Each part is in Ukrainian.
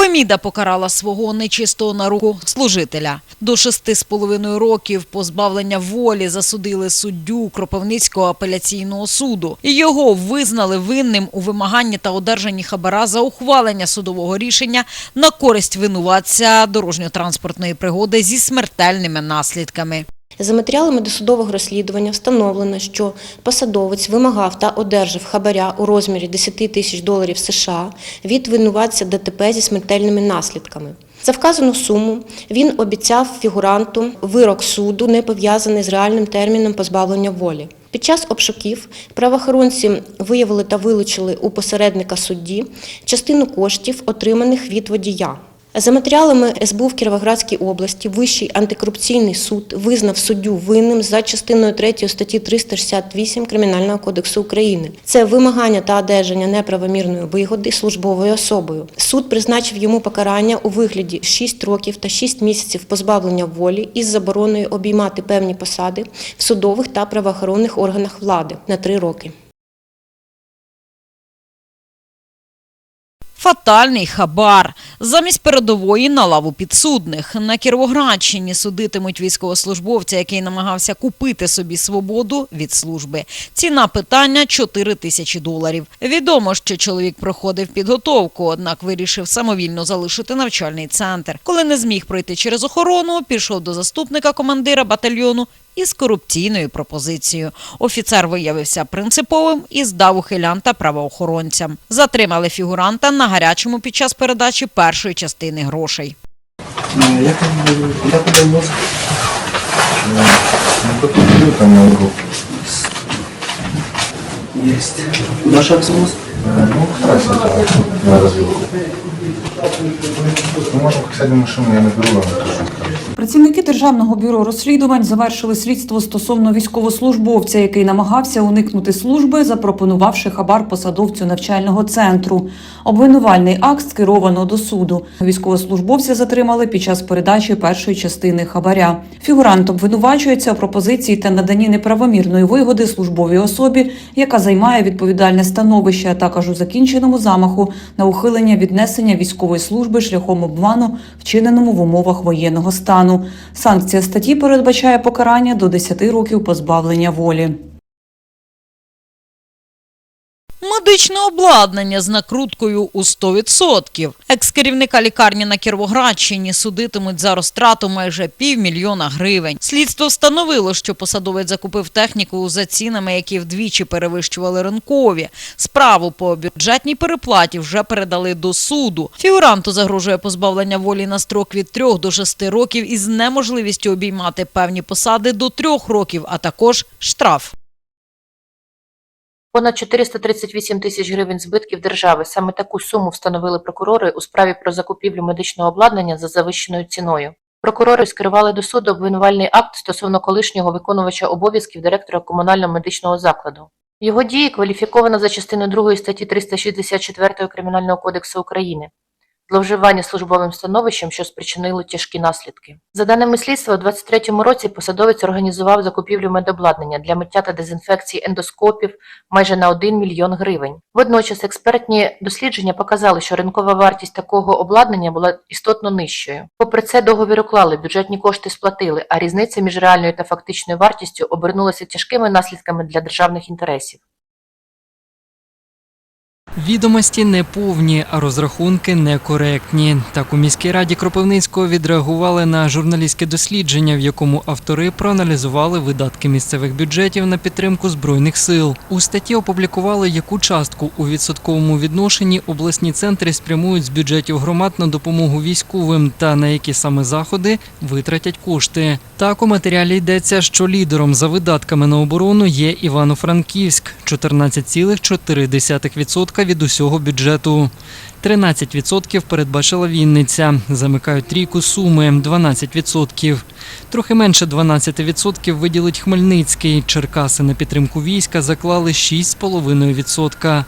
Феміда покарала свого нечистого на руку служителя. До шести з половиною років позбавлення волі засудили суддю Кропивницького апеляційного суду. Його визнали винним у вимаганні та одержанні хабара за ухвалення судового рішення на користь винуватця дорожньо-транспортної пригоди зі смертельними наслідками. За матеріалами досудового розслідування встановлено, що посадовець вимагав та одержав хабаря у розмірі 10 тисяч доларів США від винуватця ДТП зі смертельними наслідками. За вказану суму він обіцяв фігуранту вирок суду, не пов'язаний з реальним терміном позбавлення волі. Під час обшуків правоохоронці виявили та вилучили у посередника судді частину коштів, отриманих від водія. За матеріалами СБУ в Кіровоградській області Вищий антикорупційний суд визнав суддю винним за частиною 3 статті 368 Кримінального кодексу України. Це вимагання та одержання неправомірної вигоди службовою особою. Суд призначив йому покарання у вигляді 6 років та 6 місяців позбавлення волі із забороною обіймати певні посади в судових та правоохоронних органах влади на 3 роки. Фатальний хабар. Замість передової на лаву підсудних. На Кіровоградщині судитимуть військовослужбовця, який намагався купити собі свободу від служби. Ціна питання 4 тисячі доларів. Відомо, що чоловік проходив підготовку, однак вирішив самовільно залишити навчальний центр. Коли не зміг пройти через охорону, пішов до заступника командира батальйону із корупційною пропозицією. Офіцер виявився принциповим і здав ухилянта правоохоронцям. Затримали фігуранта на гарячому під час передачі першої частини грошей. Ну, углу. Есть. Ваш аксимус? Ну, старайся на развилку. Мы можем, как сядем в машину, я наберу вам эту шутку. Працівники Державного бюро розслідувань завершили слідство стосовно військовослужбовця, який намагався уникнути служби, запропонувавши хабар посадовцю навчального центру. Обвинувальний акт скеровано до суду. Військовослужбовця затримали під час передачі першої частини хабаря. Фігурант обвинувачується у пропозиції та наданні неправомірної вигоди службовій особі, яка займає відповідальне становище, а також у закінченому замаху на ухилення віднесення військової служби шляхом обману, вчиненому в умовах воєнного стану. Санкція статті передбачає покарання до 10 років позбавлення волі. Медичне обладнання з накруткою у 100%. Екс-керівника лікарні на Кіровоградщині судитимуть за розтрату майже півмільйона гривень. Слідство встановило, що посадовець закупив техніку за цінами, які вдвічі перевищували ринкові. Справу по бюджетній переплаті вже передали до суду. Фігуранту загрожує позбавлення волі на строк від 3 до 6 років із неможливістю обіймати певні посади до 3 років, а також штраф. Понад 438 тисяч гривень збитків держави. Саме таку суму встановили прокурори у справі про закупівлю медичного обладнання за завищеною ціною. Прокурори скерували до суду обвинувальний акт стосовно колишнього виконувача обов'язків директора комунального медичного закладу. Його дії кваліфіковано за частиною 2 статті 364 Кримінального кодексу України. Зловживання службовим становищем, що спричинило тяжкі наслідки. За даними слідства, у 2023 році посадовець організував закупівлю медобладнання для миття та дезінфекції ендоскопів майже на 1 мільйон гривень. Водночас експертні дослідження показали, що ринкова вартість такого обладнання була істотно нижчою. Попри це, договір уклали, бюджетні кошти сплатили, а різниця між реальною та фактичною вартістю обернулася тяжкими наслідками для державних інтересів. Відомості неповні, а розрахунки некоректні. Так у міській раді Кропивницького відреагували на журналістське дослідження, в якому автори проаналізували видатки місцевих бюджетів на підтримку збройних сил. У статті опублікували, яку частку у відсотковому відношенні обласні центри спрямують з бюджетів громад на допомогу військовим та на які саме заходи витратять кошти. Так у матеріалі йдеться, що лідером за видатками на оборону є Івано-Франківськ 14,4% від усього бюджету. 13% передбачила Вінниця. Замикають трійку суми 12%. Трохи менше 12% виділить Хмельницький. Черкаси на підтримку війська заклали 6,5%.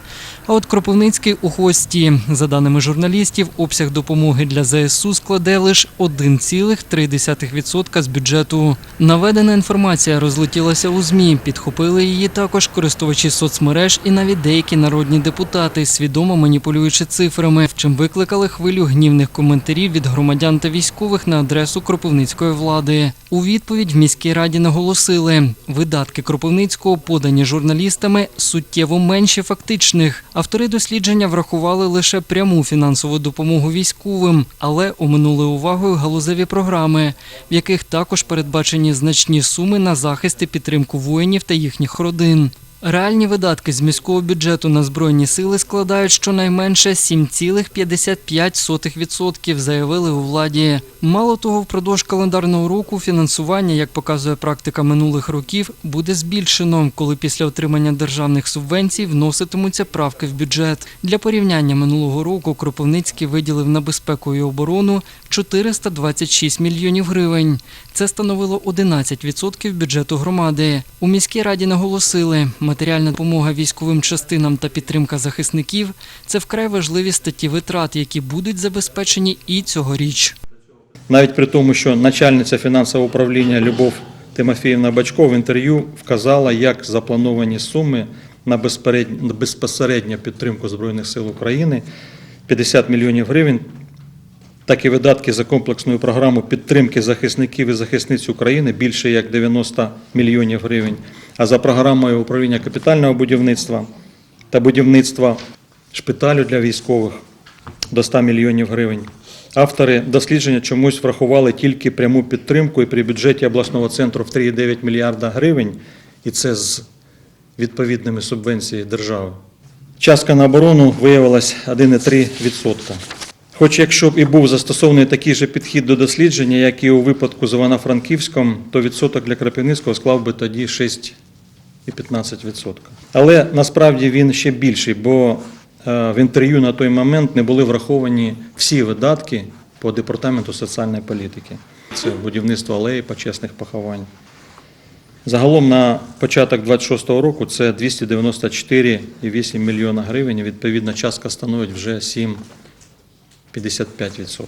А от Кропивницький у хвості. За даними журналістів, обсяг допомоги для ЗСУ складе лише 1,3% з бюджету. Наведена інформація розлетілася у ЗМІ. Підхопили її також користувачі соцмереж і навіть деякі народні депутати, свідомо маніпулюючи цифрами. Цифрами, чим викликали хвилю гнівних коментарів від громадян та військових на адресу кропивницької влади. У відповідь в міській раді наголосили, видатки Кропивницького, подані журналістами, суттєво менші фактичних. Автори дослідження врахували лише пряму фінансову допомогу військовим, але оминули увагою галузеві програми, в яких також передбачені значні суми на захист і підтримку воїнів та їхніх родин. Реальні видатки з міського бюджету на збройні сили складають щонайменше 7,55%, заявили у владі. Мало того, впродовж календарного року фінансування, як показує практика минулих років, буде збільшено, коли після отримання державних субвенцій вноситимуться правки в бюджет. Для порівняння минулого року Кропивницький виділив на безпеку і оборону 426 мільйонів гривень. Це становило 11% бюджету громади. У міській раді наголосили, матеріальна допомога військовим частинам та підтримка захисників це вкрай важливі статті витрат, які будуть забезпечені і цьогоріч. Навіть при тому, що начальниця фінансового управління Любов Тимофіївна Бачко в інтерв'ю вказала, як заплановані суми на безпосередню підтримку Збройних сил України 50 мільйонів гривень, так і видатки за комплексною програмою підтримки захисників і захисниць України більше як 90 мільйонів гривень, а за програмою управління капітального будівництва та будівництва шпиталю для військових до 100 мільйонів гривень. Автори дослідження чомусь врахували тільки пряму підтримку і при бюджеті обласного центру в 3,9 мільярда гривень, і це з відповідними субвенціями держави. Частка на оборону виявилась 1,3%. Хоч якщо б і був застосований такий же підхід до дослідження, як і у випадку з Івано-Франківськом, то відсоток для Крапивницького склав би тоді 6,15%. Але насправді він ще більший, бо е, в інтерв'ю на той момент не були враховані всі видатки по департаменту соціальної політики. Це будівництво алеї почесних поховань. Загалом на початок 26-го року це 294,8 мільйона гривень. Відповідна частка становить вже 7,55%.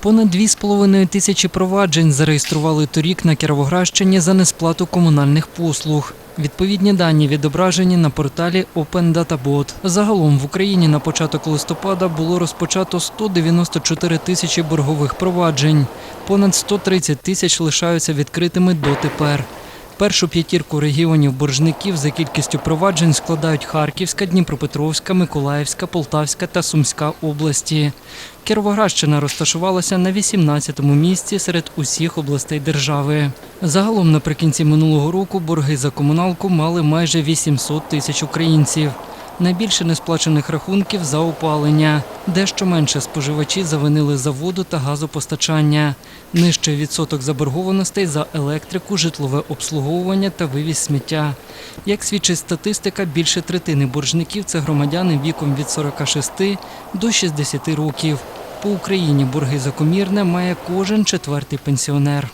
Понад 2,5 тисячі проваджень зареєстрували торік на Кіровоградщині за несплату комунальних послуг. Відповідні дані відображені на порталі Open Data Загалом в Україні на початок листопада було розпочато 194 тисячі боргових проваджень. Понад 130 тисяч лишаються відкритими дотепер. Першу п'ятірку регіонів боржників за кількістю проваджень складають Харківська, Дніпропетровська, Миколаївська, Полтавська та Сумська області. Кіровоградщина розташувалася на 18-му місці серед усіх областей держави. Загалом наприкінці минулого року борги за комуналку мали майже 800 тисяч українців. Найбільше несплачених рахунків за опалення. Дещо менше споживачі завинили за воду та газопостачання. Нижчий відсоток заборгованостей за електрику, житлове обслуговування та вивіз сміття. Як свідчить статистика, більше третини боржників це громадяни віком від 46 до 60 років. По Україні борги за комірне має кожен четвертий пенсіонер.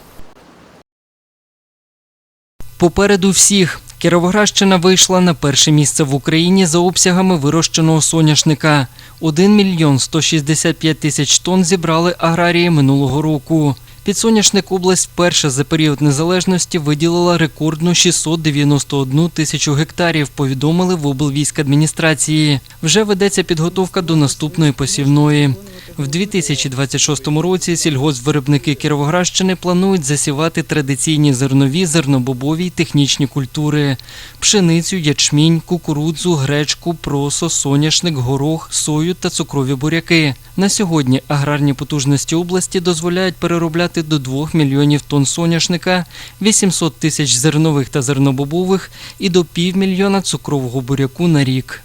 Попереду всіх Кіровоградщина вийшла на перше місце в Україні за обсягами вирощеного соняшника. 1 мільйон 165 тисяч тонн зібрали аграрії минулого року. Під соняшник область вперше за період незалежності виділила рекордну 691 тисячу гектарів, повідомили в облвійськадміністрації. Вже ведеться підготовка до наступної посівної. В 2026 році сільгоспвиробники Кіровоградщини планують засівати традиційні зернові, зернобобові й технічні культури: пшеницю, ячмінь, кукурудзу, гречку, просо, соняшник, горох, сою та цукрові буряки. На сьогодні аграрні потужності області дозволяють переробляти до 2 мільйонів тонн соняшника, 800 тисяч зернових та зернобобових і до півмільйона цукрового буряку на рік.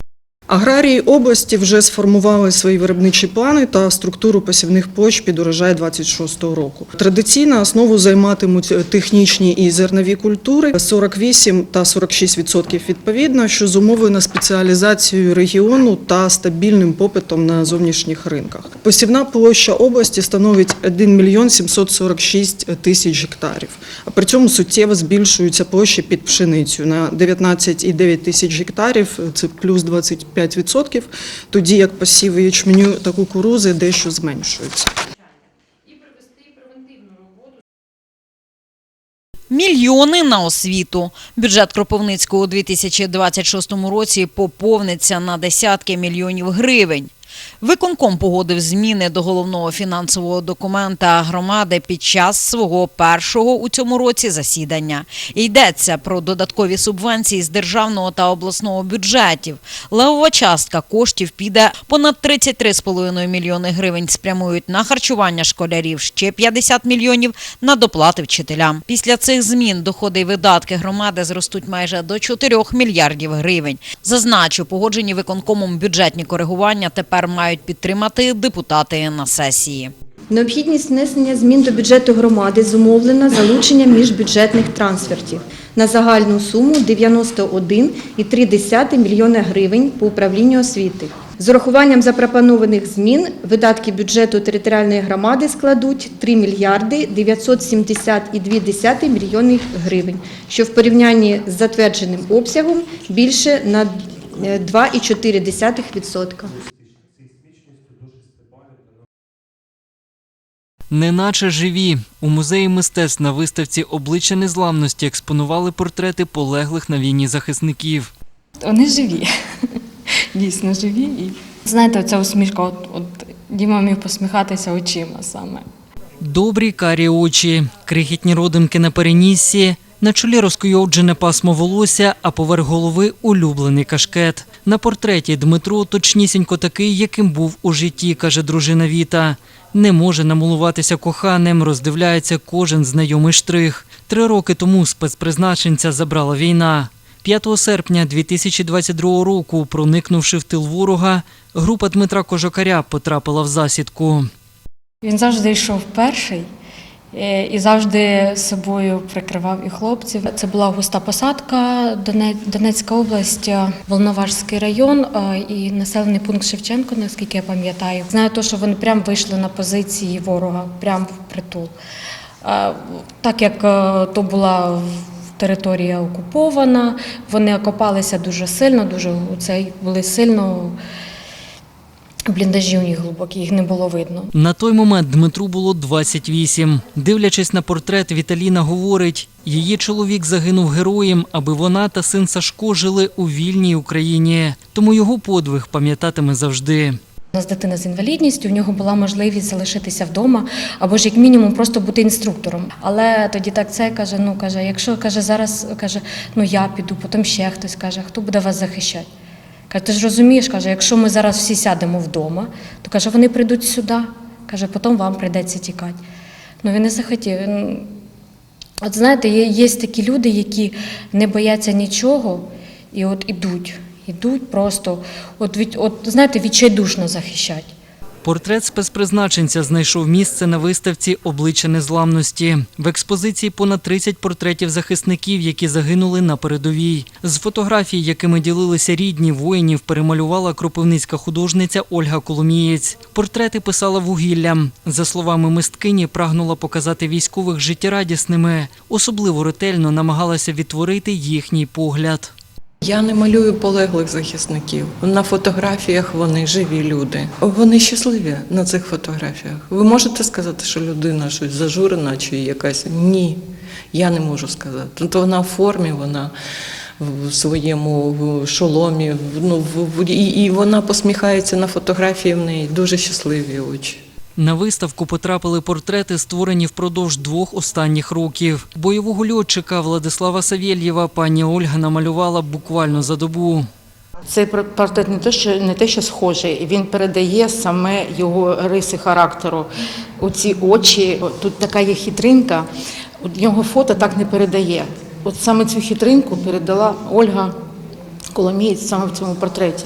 Аграрії області вже сформували свої виробничі плани та структуру посівних площ під урожай 26-го року. Традиційно основу займатимуть технічні і зернові культури 48 та 46% відповідно, що зумовлено спеціалізацією регіону та стабільним попитом на зовнішніх ринках. Посівна площа області становить 1 мільйон 746 тисяч гектарів. А при цьому суттєво збільшуються площі під пшеницю на 19,9 тисяч гектарів, це плюс 25%, тоді як посіви ячменю та кукурузи дещо зменшуються. Мільйони на освіту. Бюджет Кропивницького у 2026 році поповниться на десятки мільйонів гривень. Виконком погодив зміни до головного фінансового документа громади під час свого першого у цьому році засідання. Йдеться про додаткові субвенції з державного та обласного бюджетів. Левова частка коштів піде понад 33,5 мільйони гривень спрямують на харчування школярів, ще 50 мільйонів на доплати вчителям. Після цих змін доходи й видатки громади зростуть майже до 4 мільярдів гривень. Зазначу, погоджені виконкомом бюджетні коригування тепер мають підтримати депутати на сесії. Необхідність внесення змін до бюджету громади зумовлена залученням міжбюджетних трансфертів на загальну суму 91,3 мільйона гривень по управлінню освіти. З урахуванням запропонованих змін видатки бюджету територіальної громади складуть 3 мільярди 970,2 мільйони гривень, що в порівнянні з затвердженим обсягом більше на е, 2,4%. Неначе живі. У музеї мистецтв на виставці обличчя незламності експонували портрети полеглих на війні захисників. Вони живі, дійсно живі. І знаєте, оця усмішка, от, от Діма міг посміхатися очима саме. Добрі карі очі, крихітні родинки на переніссі, на чолі розкуйовджене пасмо волосся, а поверх голови улюблений кашкет. На портреті Дмитро точнісінько такий, яким був у житті, каже дружина Віта. Не може намилуватися коханим, роздивляється кожен знайомий штрих. Три роки тому спецпризначенця забрала війна. 5 серпня 2022 року, проникнувши в тил ворога, група Дмитра Кожокаря потрапила в засідку. Він завжди йшов перший і завжди собою прикривав і хлопців. Це була густа посадка, Донецька область, е, Волноважський район е, і населений пункт Шевченко, наскільки я пам'ятаю. Знаю то, що вони прямо вийшли на позиції ворога, прямо в притул. Е, Так як е, то була територія окупована, вони окопалися дуже сильно, дуже цей були сильно. Бліндажі у них глибокі, їх не було видно. На той момент Дмитру було 28. Дивлячись на портрет, Віталіна говорить, її чоловік загинув героєм, аби вона та син Сашко жили у вільній Україні. Тому його подвиг пам'ятатиме завжди. У нас дитина з інвалідністю, у нього була можливість залишитися вдома або ж як мінімум просто бути інструктором. Але тоді так це каже: ну каже, якщо каже зараз, каже, ну я піду, потім ще хтось каже, хто буде вас захищати? Каже, ти ж розумієш, каже, якщо ми зараз всі сядемо вдома, то каже, вони прийдуть сюди. Каже, потім вам прийдеться тікати. Ну він не захотів. От знаєте, є, є такі люди, які не бояться нічого і от ідуть. Ідуть просто, от, від, от знаєте, відчайдушно захищать. Портрет спецпризначенця знайшов місце на виставці Обличчя незламності. В експозиції понад 30 портретів захисників, які загинули на передовій. З фотографій, якими ділилися рідні воїнів, перемалювала кропивницька художниця Ольга Коломієць. Портрети писала вугіллям. За словами мисткині, прагнула показати військових життєрадісними. Особливо ретельно намагалася відтворити їхній погляд. Я не малюю полеглих захисників. На фотографіях вони живі люди. Вони щасливі на цих фотографіях. Ви можете сказати, що людина щось зажурена чи якась? Ні, я не можу сказати. Тобто вона в формі, вона в своєму шоломі, ну, і, і вона посміхається на фотографії в неї дуже щасливі очі. На виставку потрапили портрети, створені впродовж двох останніх років. Бойового льотчика Владислава Савєльєва пані Ольга намалювала буквально за добу. Цей пор- портрет не те, що не те, що схожий, він передає саме його риси характеру. Оці очі, тут така є хитринка, його фото так не передає. От саме цю хитринку передала Ольга Коломієць саме в цьому портреті.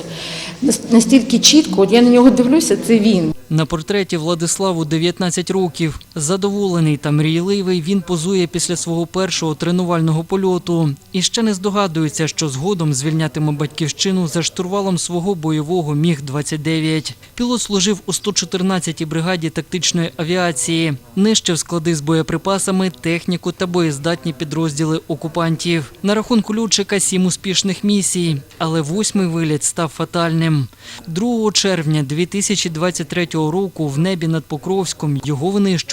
Настільки чітко, от я на нього дивлюся, це він. На портреті Владиславу 19 років. Задоволений та мрійливий, він позує після свого першого тренувального польоту. І ще не здогадується, що згодом звільнятиме батьківщину за штурвалом свого бойового Міг-29. Пілот служив у 114-й бригаді тактичної авіації. Нищив склади з боєприпасами, техніку та боєздатні підрозділи окупантів. На рахунку льотчика сім успішних місій, але восьмий виліт став фатальним. 2 червня 2023 року в небі над Покровськом його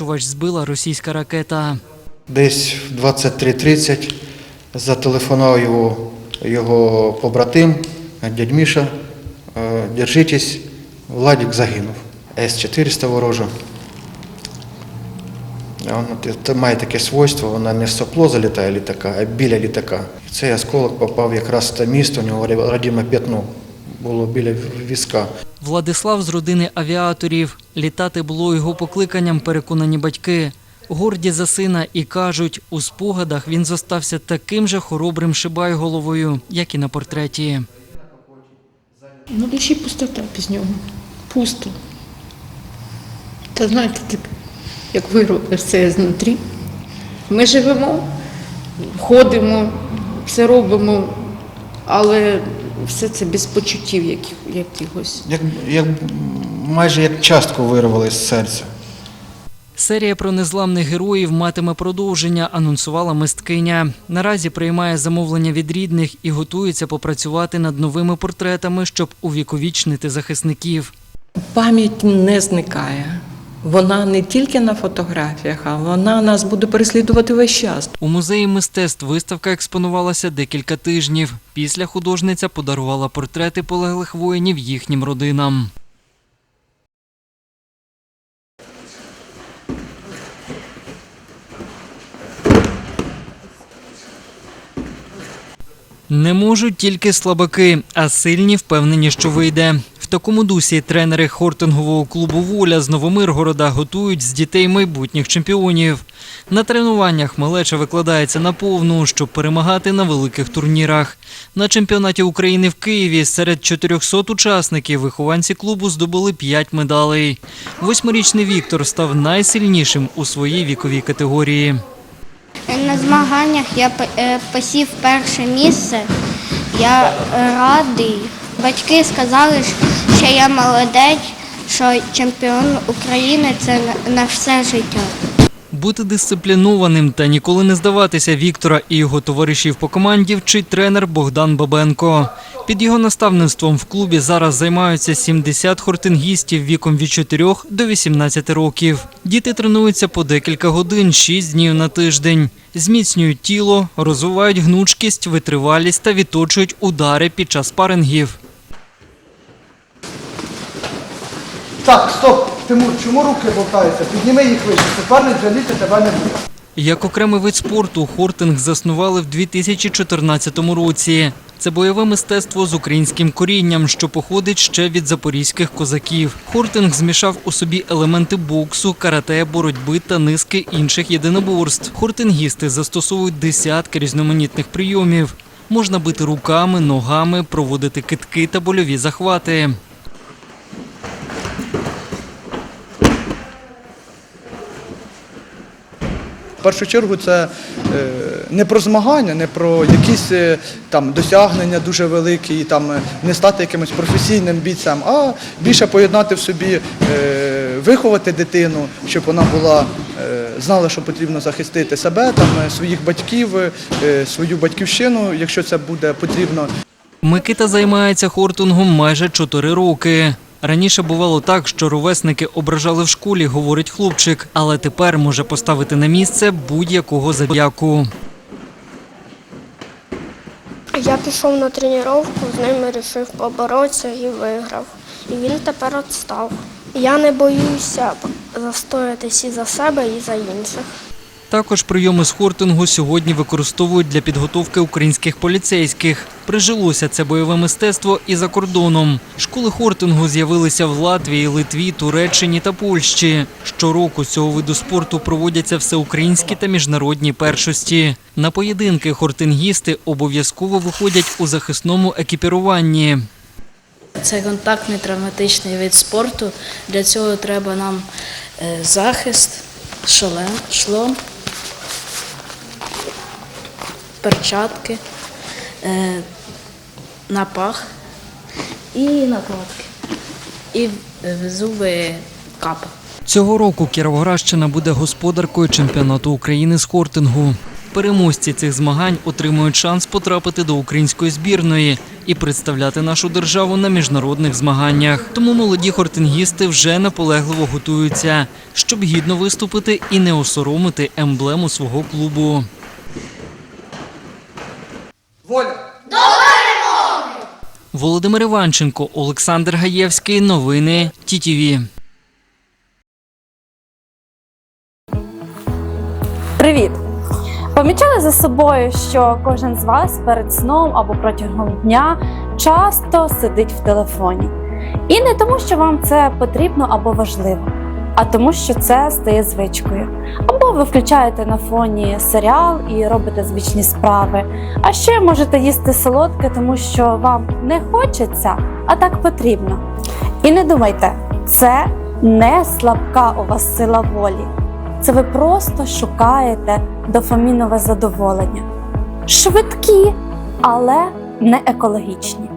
винищувач збила російська ракета. Десь в 23.30 зателефонував його, його побратим, дядь Міша. «Е, Держитесь, Владик загинув. С-400 ворожа. Те має таке свойство, вона не в сопло залітає літака, а біля літака. Цей осколок попав якраз в те місто, у нього родиме п'ятно було біля візка. Владислав з родини авіаторів. Літати було його покликанням, переконані батьки. Горді за сина і кажуть, у спогадах він зостався таким же хоробрим шибай головою, як і на портреті. На душі пустота без нього. Пусто. Та знаєте, так, як виробиш це знутрі. Ми живемо, ходимо, все робимо, але все це без почуттів яких- якихось. Як, як, майже як частку вирвали з серця. Серія про незламних героїв матиме продовження, анонсувала мисткиня. Наразі приймає замовлення від рідних і готується попрацювати над новими портретами, щоб увіковічнити захисників. Пам'ять не зникає. Вона не тільки на фотографіях, а вона нас буде переслідувати весь час. У музеї мистецтв виставка експонувалася декілька тижнів. Після художниця подарувала портрети полеглих воїнів їхнім родинам. Не можуть тільки слабаки, а сильні впевнені, що вийде. Такому дусі тренери хортингового клубу Воля з Новомиргорода готують з дітей майбутніх чемпіонів. На тренуваннях малеча викладається на повну, щоб перемагати на великих турнірах. На чемпіонаті України в Києві серед 400 учасників вихованці клубу здобули 5 медалей. Восьмирічний Віктор став найсильнішим у своїй віковій категорії. На змаганнях я е, посів перше місце. Я радий. Батьки сказали, що я молодець, що чемпіон України це на- все життя. Бути дисциплінованим та ніколи не здаватися Віктора і його товаришів по команді вчить тренер Богдан Бабенко. Під його наставництвом в клубі зараз займаються 70 хортингістів віком від 4 до 18 років. Діти тренуються по декілька годин, 6 днів на тиждень. Зміцнюють тіло, розвивають гнучкість, витривалість та відточують удари під час спарингів. Так, стоп, Тимур, чому руки болтаються? Підніми їх вище, суперник жаліти тебе не буде. Як окремий вид спорту, хортинг заснували в 2014 році. Це бойове мистецтво з українським корінням, що походить ще від запорізьких козаків. Хортинг змішав у собі елементи боксу, карате, боротьби та низки інших єдиноборств. Хортингісти застосовують десятки різноманітних прийомів. Можна бити руками, ногами, проводити китки та больові захвати. В першу чергу це е, не про змагання, не про якісь е, там досягнення дуже великі, там е, не стати якимось професійним бійцем, а більше поєднати в собі, виховати дитину, щоб вона була, знала, що потрібно захистити себе, там, своїх батьків, свою батьківщину, якщо це буде потрібно. Микита займається хортингом майже 4 роки. Раніше бувало так, що ровесники ображали в школі, говорить хлопчик, але тепер може поставити на місце будь-якого забіяку. Я пішов на тренування, з ним вирішив поборотися і виграв. І він тепер відстав. Я не боюся застоятись і за себе, і за інших. Також прийоми з хортингу сьогодні використовують для підготовки українських поліцейських. Прижилося це бойове мистецтво і за кордоном. Школи хортингу з'явилися в Латвії, Литві, Туреччині та Польщі. Щороку з цього виду спорту проводяться всеукраїнські та міжнародні першості. На поєдинки хортингісти обов'язково виходять у захисному екіпіруванні. Це контактний травматичний вид спорту. Для цього треба нам е, захист, шолем, шлом, перчатки, е, напах і накладки. І зуби капа. Цього року Кіровоградщина буде господаркою чемпіонату України з хортингу. переможці цих змагань отримують шанс потрапити до української збірної і представляти нашу державу на міжнародних змаганнях. Тому молоді хортингісти вже наполегливо готуються, щоб гідно виступити і не осоромити емблему свого клубу. Володимир Іванченко, Олександр Гаєвський. Новини ТІТІВІ. Привіт! Помічали за собою, що кожен з вас перед сном або протягом дня часто сидить в телефоні. І не тому, що вам це потрібно або важливо, а тому, що це стає звичкою. Або ви включаєте на фоні серіал і робите звичні справи. А ще можете їсти солодке, тому що вам не хочеться, а так потрібно. І не думайте, це не слабка у вас сила волі. Це ви просто шукаєте дофамінове задоволення. Швидкі, але не екологічні.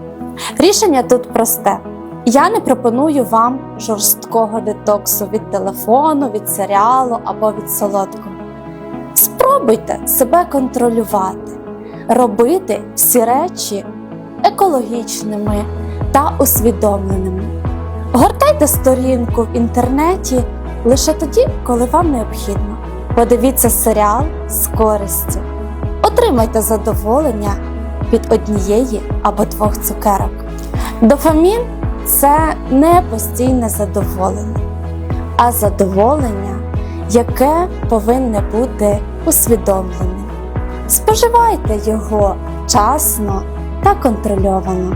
Рішення тут просте. Я не пропоную вам жорсткого детоксу від телефону, від серіалу або від солодкого. Спробуйте себе контролювати, робити всі речі екологічними та усвідомленими. Гортайте сторінку в інтернеті лише тоді, коли вам необхідно. Подивіться серіал з користю. Отримайте задоволення від однієї або двох цукерок. Дофамін це не постійне задоволення, а задоволення, яке повинне бути усвідомленим. Споживайте його часно та контрольовано.